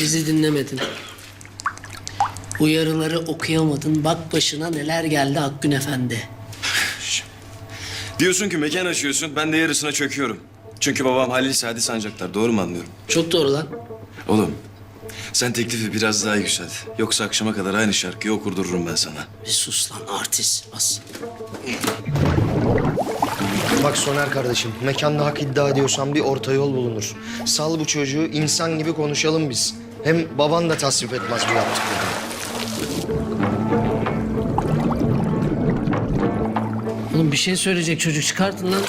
Bizi dinlemedin. Uyarıları okuyamadın. Bak başına neler geldi Akgün Efendi. Diyorsun ki mekan açıyorsun, ben de yarısına çöküyorum. Çünkü babam Halil Sadi Sancaktar, doğru mu anlıyorum? Çok doğru lan. Oğlum, sen teklifi biraz daha yükselt. Yoksa akşama kadar aynı şarkıyı okurdururum ben sana. Bir sus lan artist. Bas. Bak Soner kardeşim, mekanda hak iddia ediyorsan bir orta yol bulunur. Sal bu çocuğu, insan gibi konuşalım biz. Hem baban da tasvip etmez bu yaptıklarını. Oğlum bir şey söyleyecek çocuk çıkartın lan.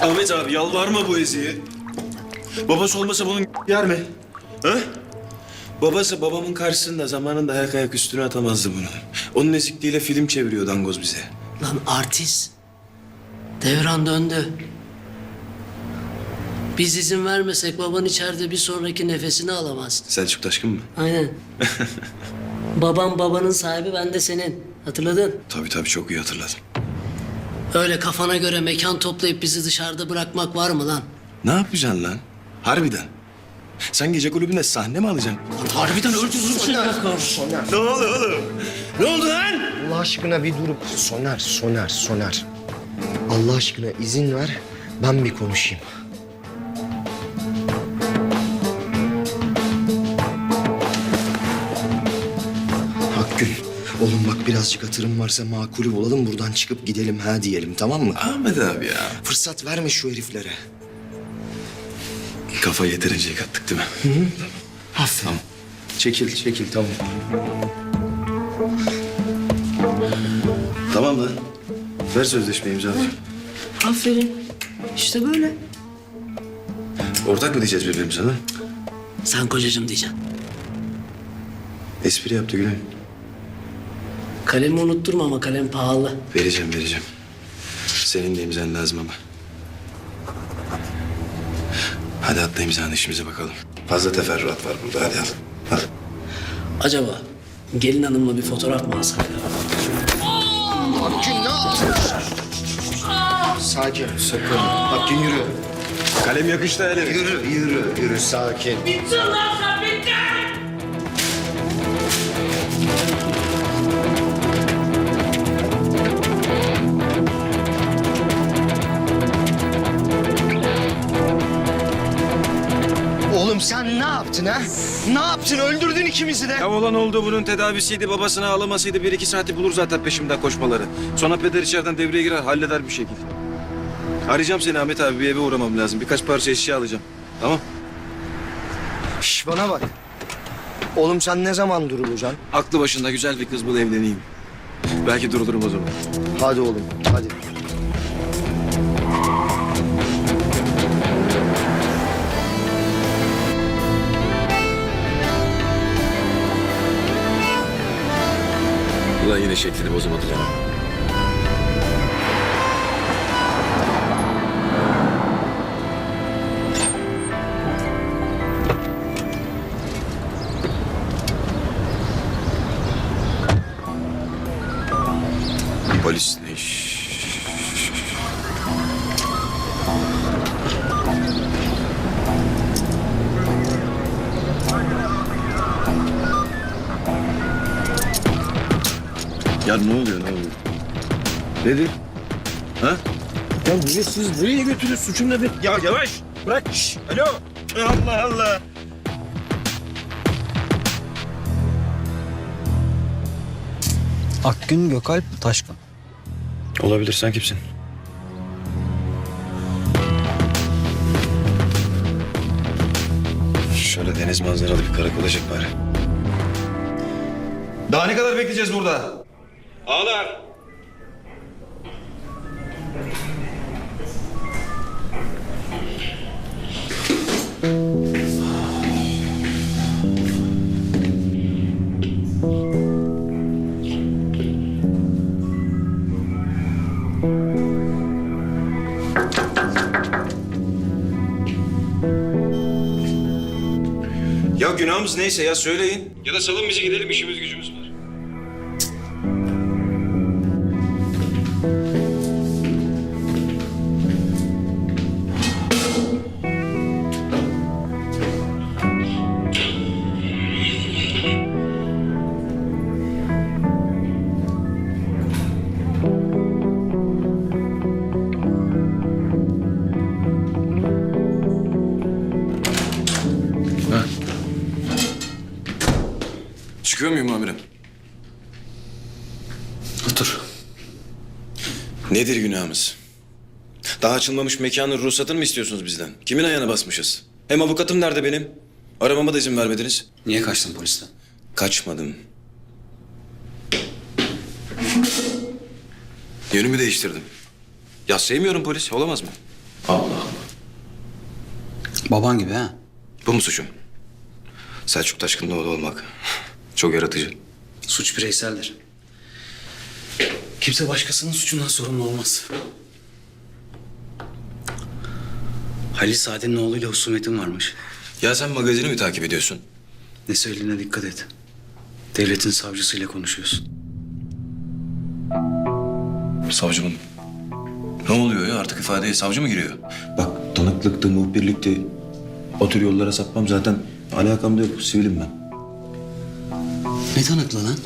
Ahmet abi yalvarma bu Ezi'ye. Babası olmasa bunun yer mi? Ha? Babası babamın karşısında zamanında ayak ayak üstüne atamazdı bunu. Onun ezikliğiyle film çeviriyor dangoz bize. Lan artist. Devran döndü. Biz izin vermesek baban içeride bir sonraki nefesini alamaz. Selçuk Taşkın mı? Aynen. Babam babanın sahibi ben de senin. Hatırladın? Tabii tabii çok iyi hatırladım. Öyle kafana göre mekan toplayıp bizi dışarıda bırakmak var mı lan? Ne yapacaksın lan? Harbiden. Sen gece kulübünde sahne mi alacaksın? Harbiden öldürürüm Soner, Soner. Ne oldu oğlum? Ne oldu lan? Allah aşkına bir durup... Soner, Soner, Soner. Allah aşkına izin ver, ben bir konuşayım. Hakkül, oğlum bak birazcık hatırım varsa makulü bulalım buradan çıkıp gidelim ha diyelim tamam mı? Ahmet abi ya. Fırsat verme şu heriflere. Kafa yeterince yıkattık değil mi? Aferin. Tamam. Çekil, çekil tamam. Tamam lan. Ver sözleşmeyi imzalayacağım. Aferin. İşte böyle. Ortak mı diyeceğiz birbirimize lan? Sen kocacığım diyeceksin. Espri yaptı Güney. Kalemi unutturma ama kalem pahalı. Vereceğim vereceğim. Senin de imzan lazım ama. Hadi atla imzanı işimize bakalım. Fazla teferruat var burada hadi al. Al. Acaba gelin hanımla bir fotoğraf mı alsak? Hakkül Sakin, sakın. Hakkül yürü. Kalem yakıştı hele. Yürü, yürü, yürü. Sakin. Oğlum sen ne yaptın ha? Ne yaptın? Öldürdün ikimizi de. Ya olan oldu bunun tedavisiydi, babasını ağlamasıydı. Bir iki saati bulur zaten peşimden koşmaları. Sonra peder içeriden devreye girer, halleder bir şekilde. Arayacağım seni Ahmet abi, bir eve uğramam lazım. Birkaç parça eşya alacağım. Tamam? Şş, bana bak. Oğlum sen ne zaman durulacaksın? Aklı başında güzel bir kız bul evleneyim. Belki durulurum o zaman. Hadi oğlum, hadi. Ulan yine şeklini bozamadı Nedir? Ha? Ya niye siz nereye götürüyorsun? Suçum nedir? Ya yavaş bırak. Şş, alo. Allah Allah. Akgün Gökalp Taşkın. Olabilir sen kimsin? Şöyle deniz manzaralı bir karakol olacak bari. Daha ne kadar bekleyeceğiz burada? Ağlar. Ya günahımız neyse ya söyleyin. Ya da salın bizi gidelim işimiz gücümüz var. Nedir günahımız? Daha açılmamış mekanın ruhsatını mı istiyorsunuz bizden? Kimin ayağına basmışız? Hem avukatım nerede benim? Aramama da izin vermediniz. Niye kaçtın polisten? Kaçmadım. Yönümü değiştirdim. Ya sevmiyorum polis. Olamaz mı? Allah Allah. Baban gibi ha. Bu mu suçum? Selçuk Taşkın'ın oğlu olmak. Çok yaratıcı. Suç bireyseldir. Kimse başkasının suçundan sorumlu olmaz. Halil Saadet'in oğluyla husumetin varmış. Ya sen magazini mi takip ediyorsun? Ne söylediğine dikkat et. Devletin savcısıyla konuşuyorsun. Savcımın. Ne oluyor ya? Artık ifadeye savcı mı giriyor? Bak tanıklıktı, muhbirlikti. O tür yollara sapmam zaten alakam da yok. Sivilim ben. Ne tanıklı lan?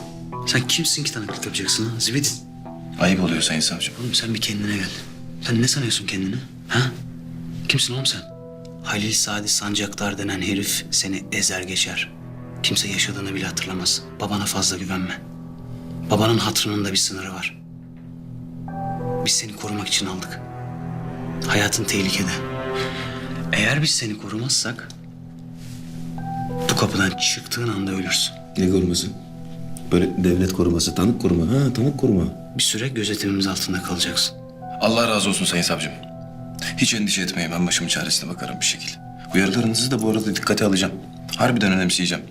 Sen kimsin ki tanıklık yapacaksın ha? Zibidin. Ayıp oluyor sayın savcım. Oğlum sen bir kendine gel. Sen ne sanıyorsun kendini? Ha? Kimsin oğlum sen? Halil Sadi Sancaktar denen herif seni ezer geçer. Kimse yaşadığını bile hatırlamaz. Babana fazla güvenme. Babanın hatırının da bir sınırı var. Biz seni korumak için aldık. Hayatın tehlikede. Eğer biz seni korumazsak... ...bu kapıdan çıktığın anda ölürsün. Ne koruması? Böyle devlet koruması, tanık koruma. Ha tanık koruma. Bir süre gözetimimiz altında kalacaksın. Allah razı olsun sayın savcım. Hiç endişe etmeyin ben başımın çaresine bakarım bir şekilde. Uyarılarınızı da bu arada dikkate alacağım. Harbiden önemseyeceğim.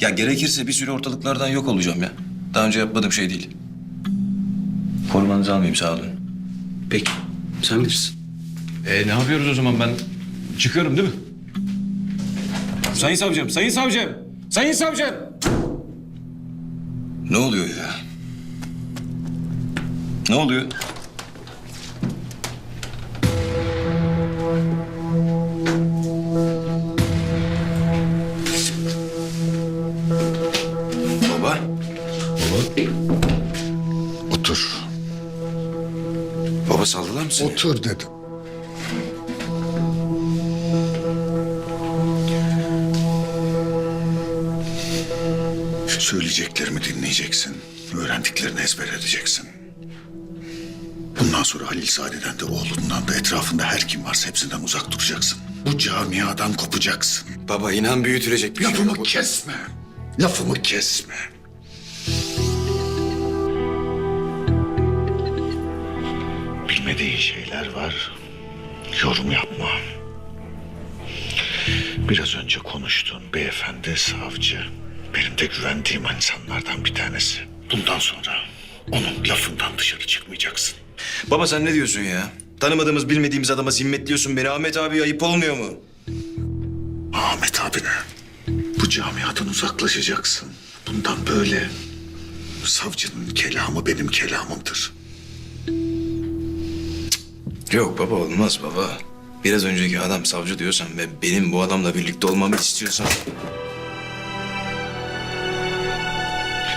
Ya gerekirse bir süre ortalıklardan yok olacağım ya. Daha önce yapmadığım şey değil. Korumanızı almayayım sağ olun. Peki, sen bilirsin. E ne yapıyoruz o zaman ben çıkıyorum değil mi? Sayın savcım, sayın savcım, sayın savcım. Ne oluyor ya? Ne oluyor? Baba. Otur. Baba saldılar mı seni? Otur dedim. Söyleyeceklerimi dinleyeceksin. Öğrendiklerini ezber edeceksin. Bundan sonra Halil Saadet'den de oğlundan da etrafında her kim varsa hepsinden uzak duracaksın. Bu camiadan kopacaksın. Baba inan büyütülecek bir şey Lafımı yok. kesme. Lafımı kesme. Bilmediğin şeyler var. Yorum yapma. Biraz önce konuştuğun beyefendi savcı benim de güvendiğim insanlardan bir tanesi. Bundan sonra onun lafından dışarı çıkmayacaksın. Baba sen ne diyorsun ya? Tanımadığımız bilmediğimiz adama zimmetliyorsun beni. Ahmet abi ayıp olmuyor mu? Ahmet abine bu camiadan uzaklaşacaksın. Bundan böyle savcının kelamı benim kelamımdır. Yok baba olmaz baba. Biraz önceki adam savcı diyorsan ve benim bu adamla birlikte olmamı istiyorsan...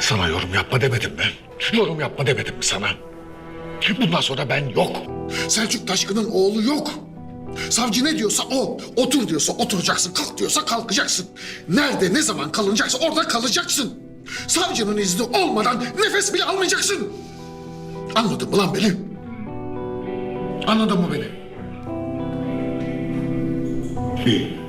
Sana yorum yapma demedim mi? Yorum yapma demedim mi sana? Bundan sonra ben yok. Selçuk Taşkın'ın oğlu yok. Savcı ne diyorsa o. Otur diyorsa oturacaksın. Kalk diyorsa kalkacaksın. Nerede ne zaman kalınacaksa orada kalacaksın. Savcının izni olmadan nefes bile almayacaksın. Anladın mı lan beni? Anladın mı beni? İyi.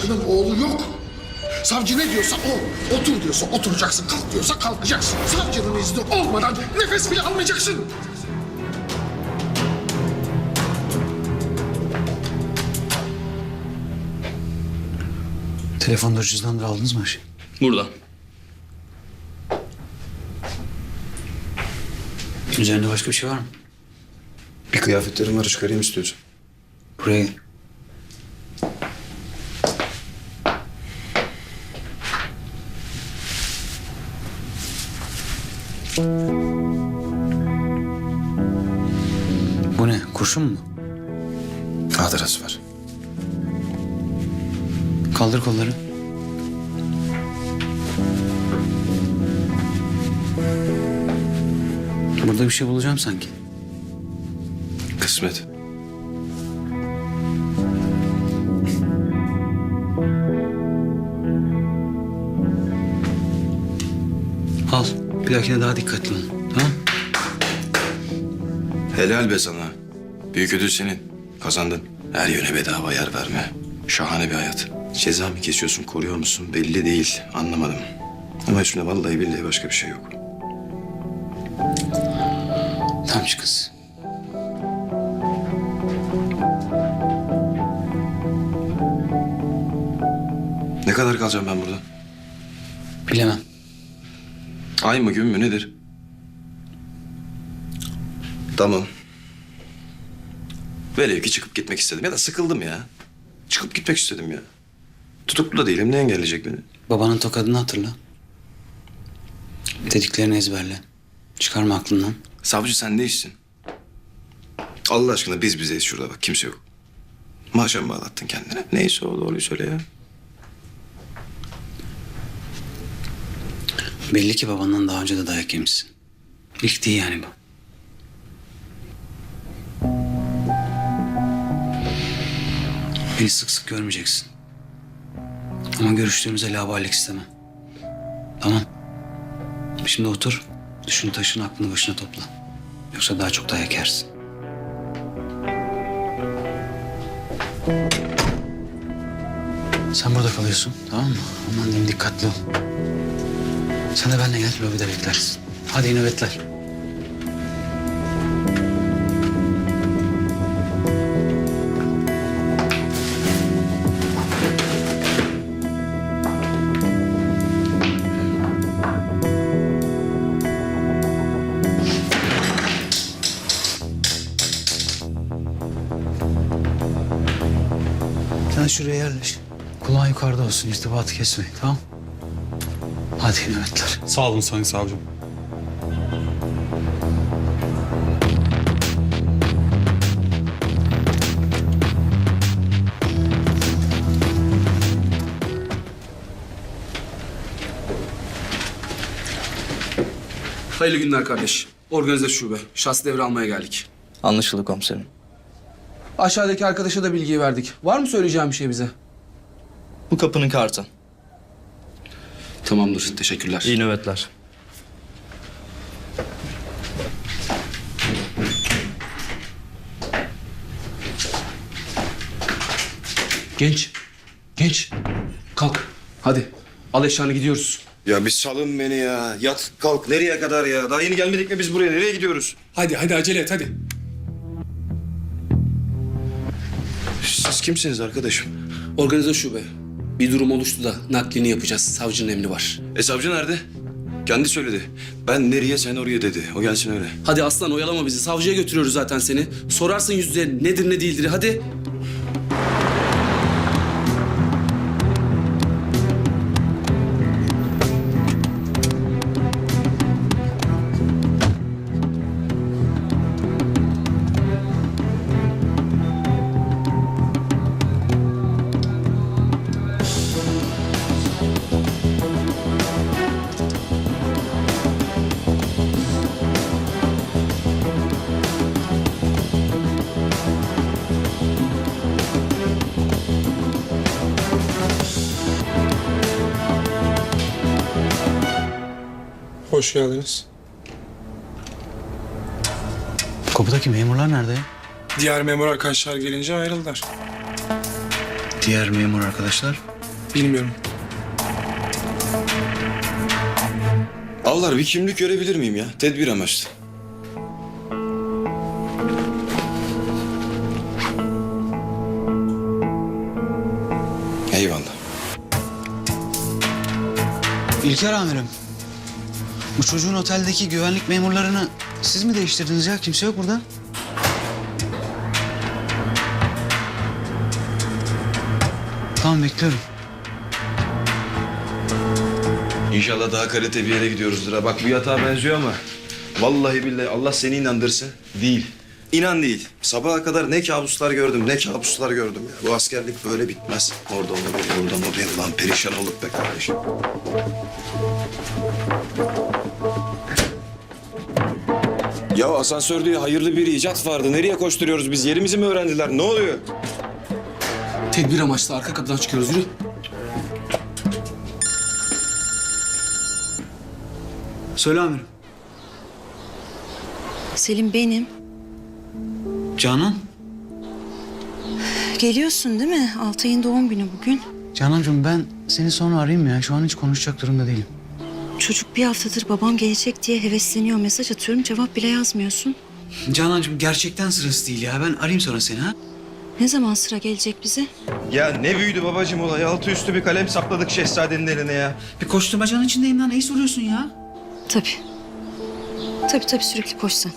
başkanın oğlu yok. Savcı ne diyorsa o. Otur diyorsa oturacaksın, kalk diyorsa kalkacaksın. Savcının izni olmadan nefes bile almayacaksın. Telefonları cüzdanları aldınız mı Ayşe? Burada. Üzerinde başka bir şey var mı? Bir kıyafetlerim var çıkarayım istiyorsan. Buraya. Bu ne? Kurşun mu? Hatırası var. Kaldır kolları. Burada bir şey bulacağım sanki. Kısmet. Bir dahakine daha dikkatli ol. Tamam Helal be sana. Büyük ödül senin. Kazandın. Her yöne bedava yer verme. Şahane bir hayat. Ceza mı kesiyorsun, koruyor musun belli değil. Anlamadım. Ama üstünde vallahi billahi başka bir şey yok. Tamam çık kız. Ne kadar kalacağım ben burada? Bilemem. Ay mı gün mü nedir? Tamam. Velev ki çıkıp gitmek istedim ya da sıkıldım ya. Çıkıp gitmek istedim ya. Tutuklu da değilim. Ne engelleyecek beni? Babanın tokadını hatırla. Dediklerini ezberle. Çıkarma aklından. Savcı sen ne işsin? Allah aşkına biz bizeyiz şurada bak kimse yok. Maaşa mı bağlattın kendine? Neyse o doğruyu söyle ya. Belli ki babandan daha önce de dayak yemişsin. İlk değil yani bu. Beni sık sık görmeyeceksin. Ama görüştüğümüzde laballik istemem. Tamam. Şimdi otur. Düşün taşın aklını başına topla. Yoksa daha çok dayak yersin. Sen burada kalıyorsun tamam mı? Aman diyeyim dikkatli ol. Sen de benimle gel lobide beklersin. Hadi iyi nöbetler. Sen şuraya yerleş. Kulağın yukarıda olsun, irtibatı kesmeyin, tamam Hadi iyi nöbetler. Sağ olun Sayın Savcım. Hayırlı günler kardeş. Organize şube. Şahsı devralmaya geldik. Anlaşıldı komiserim. Aşağıdaki arkadaşa da bilgiyi verdik. Var mı söyleyeceğim bir şey bize? Bu kapının kartı. Tamamdır. Teşekkürler. İyi nöbetler. Genç. Genç. Kalk. Hadi. Al eşyanı gidiyoruz. Ya bir salın beni ya. Yat kalk. Nereye kadar ya? Daha yeni gelmedik mi biz buraya? Nereye gidiyoruz? Hadi hadi acele et hadi. Siz kimsiniz arkadaşım? Organize şube. Bir durum oluştu da naklini yapacağız. Savcının emri var. E savcı nerede? Kendi söyledi. Ben nereye sen oraya dedi. O gelsin öyle. Hadi aslan oyalama bizi. Savcıya götürüyoruz zaten seni. Sorarsın yüz yüze nedir ne değildir. Hadi. Hoş geldiniz. Kapıdaki memurlar nerede? Diğer memur arkadaşlar gelince ayrıldılar. Diğer memur arkadaşlar. Bilmiyorum. Avlar bir kimlik görebilir miyim ya? Tedbir amaçlı. Eyvallah. İlker amirim. Bu çocuğun oteldeki güvenlik memurlarını siz mi değiştirdiniz ya? Kimse yok burada. Tamam bekliyorum. İnşallah daha kalite bir yere gidiyoruzdur ha. Bak bu yatağa benziyor ama vallahi billahi Allah seni inandırsın. Değil. İnan değil. Sabaha kadar ne kabuslar gördüm, ne kabuslar gördüm ya. Bu askerlik böyle bitmez. Orada onu bir, burada onu bir. Ulan perişan olup be kardeşim. Ya asansör diye hayırlı bir icat vardı. Nereye koşturuyoruz biz? Yerimizi mi öğrendiler? Ne oluyor? Tedbir amaçlı arka kapıdan çıkıyoruz. Yürü. Söyle amirim. Selim benim. Canan. Geliyorsun değil mi? Altay'ın doğum günü bugün. Canancığım ben seni sonra arayayım ya. Şu an hiç konuşacak durumda değilim. Çocuk bir haftadır babam gelecek diye hevesleniyor. Mesaj atıyorum cevap bile yazmıyorsun. Canancığım gerçekten sırası değil ya. Ben arayayım sonra seni ha. Ne zaman sıra gelecek bize? Ya ne büyüdü babacığım olay. Altı üstü bir kalem sapladık şehzadenin eline ya. Bir koşturmacanın içindeyim lan. Neyi soruyorsun ya? Tabii. Tabii tabii sürekli koş sen.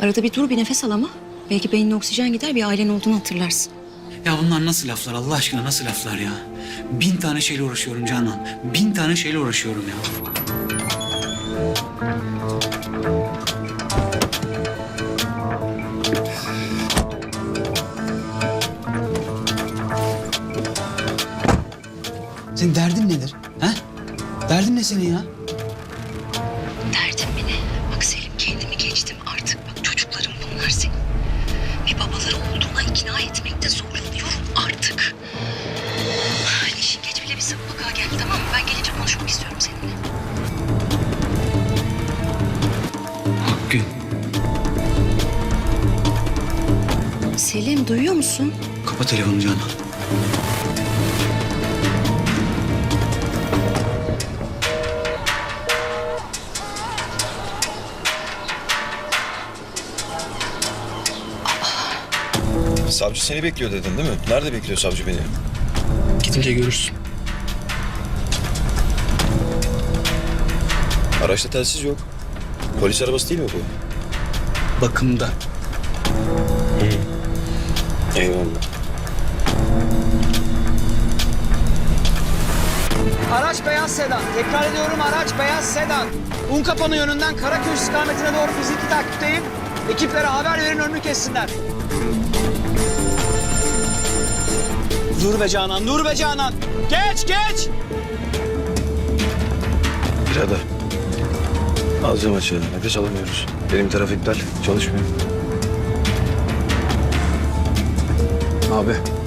Arada bir dur bir nefes al ama. Belki beynine oksijen gider bir ailen olduğunu hatırlarsın. Ya bunlar nasıl laflar Allah aşkına nasıl laflar ya? Bin tane şeyle uğraşıyorum Canan. Bin tane şeyle uğraşıyorum ya. Senin derdin nedir? Ha? Derdin ne senin ya? Telefonu Canan. Savcı seni bekliyor dedin değil mi? Nerede bekliyor savcı beni? Gidince görürsün. Araçta telsiz yok. Polis arabası değil mi bu? Bakımda. Eyvallah. Araç beyaz sedan. Tekrar ediyorum araç beyaz sedan. Unkapanı yönünden Karaköy istikametine doğru fiziki takipteyim. Ekiplere haber verin önünü kessinler. Dur be Canan, dur be Canan. Geç, geç. Birader. Ağzım açıldı. Nefes alamıyoruz. Benim taraf iptal. Çalışmıyor. Abi.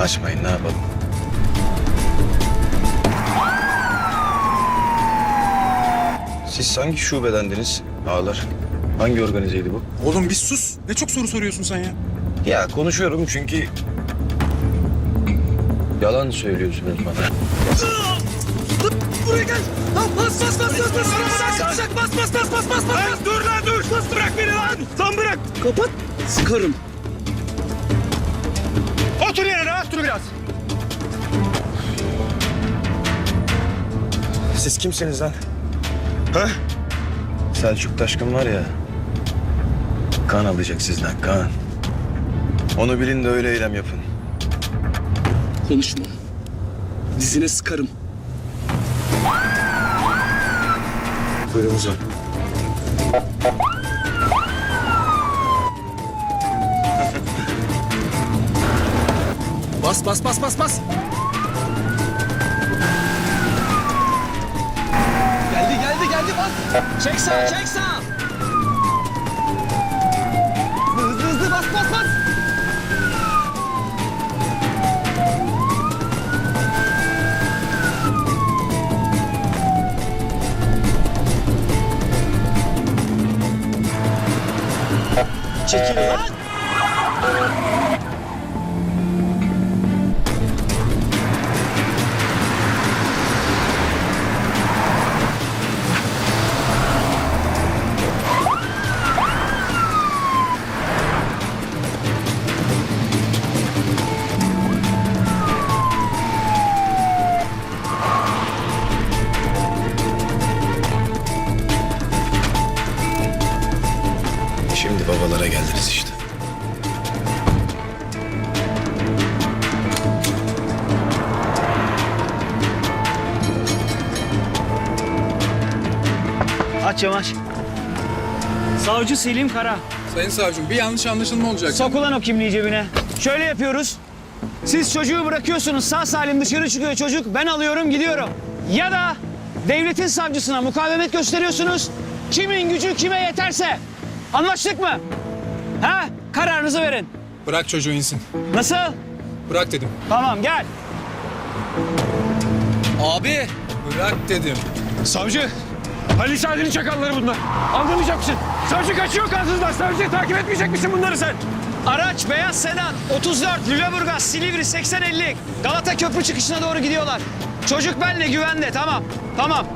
Açmayın ne yapalım? Siz hangi şubedendiniz ağalar? Hangi organizeydi bu? Oğlum bir sus. Ne çok soru soruyorsun sen ya. Ya konuşuyorum çünkü... Yalan söylüyorsunuz bana. Buraya gel. Bas, bas, bas, bas, bas. Arabadan çıkacak. Bas, bas, bas, bas, bas, bas. dur lan, dur. Bas, bırak beni lan. Lan bırak. Kapat. Sıkarım. Otur yerine, otur biraz. Siz kimsiniz lan? Ha? Selçuk Taşkın var ya... Kan alacak sizden kan. Onu bilin de öyle eylem yapın. Konuşma. Dizine sıkarım. Buyurun uzan. Bas, bas, bas, bas, bas. Geldi, geldi, geldi. Bas. Çek sağa, çek sağa. Hızlı, hızlı. Bas, bas, bas. Çekil lan. Selim Kara. Sayın savcım bir yanlış anlaşılma olacak. Sok ulan o kimliği cebine. Şöyle yapıyoruz. Siz çocuğu bırakıyorsunuz sağ salim dışarı çıkıyor çocuk. Ben alıyorum gidiyorum. Ya da devletin savcısına mukavemet gösteriyorsunuz. Kimin gücü kime yeterse. Anlaştık mı? Ha? Kararınızı verin. Bırak çocuğu insin. Nasıl? Bırak dedim. Tamam gel. Abi. Bırak dedim. Savcı! Halil Saadet'in çakalları bunlar. Anlamayacak mısın? Savcı kaçıyor kansızlar. Savcı takip etmeyecek misin bunları sen? Araç beyaz sedan 34 Lüleburgaz Silivri 8050 Galata Köprü çıkışına doğru gidiyorlar. Çocuk benle güvende tamam. Tamam.